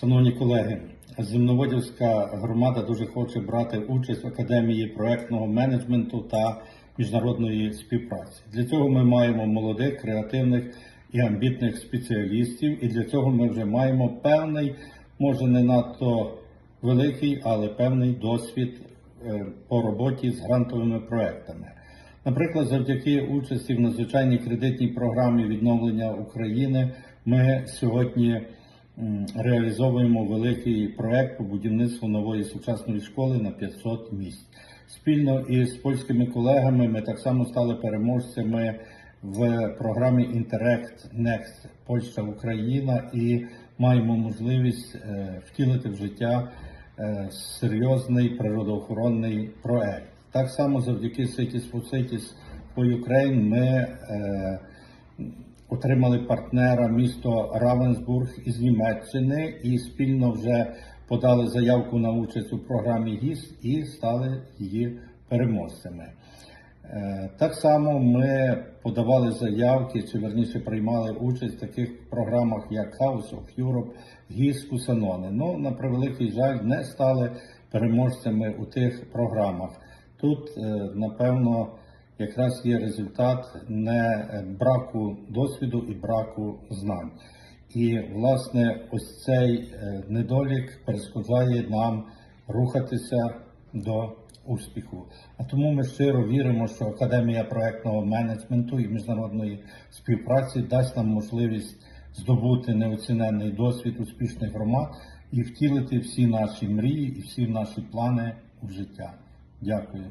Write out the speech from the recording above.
Шановні колеги, Земноводівська громада дуже хоче брати участь в академії проектного менеджменту та міжнародної співпраці. Для цього ми маємо молодих, креативних і амбітних спеціалістів, і для цього ми вже маємо певний, може не надто великий, але певний досвід е, по роботі з грантовими проектами. Наприклад, завдяки участі в надзвичайній кредитній програмі відновлення України ми сьогодні реалізовуємо великий проект по будівництву нової сучасної школи на 500 місць. Спільно із польськими колегами ми так само стали переможцями в програмі Interact Next Польща Україна і маємо можливість е, втілити в життя е, серйозний природоохоронний проект. Так само завдяки Cities for Cities for Ukraine ми е, отримали партнера місто Равенсбург із Німеччини і спільно вже подали заявку на участь у програмі ГІС і стали її переможцями. Е, Так само ми подавали заявки, чи верніше приймали участь в таких програмах, як House of Europe, ГІС, Кусанони. Ну, на превеликий жаль, не стали переможцями у тих програмах. Тут, е, напевно, якраз є результат не е, браку досвіду і браку знань. І, власне, ось цей е, недолік перешкоджає нам рухатися до успіху. А тому ми щиро віримо, що Академія проектного менеджменту і міжнародної співпраці дасть нам можливість здобути неоціненний досвід успішних громад і втілити всі наші мрії і всі наші плани в життя. Дякую.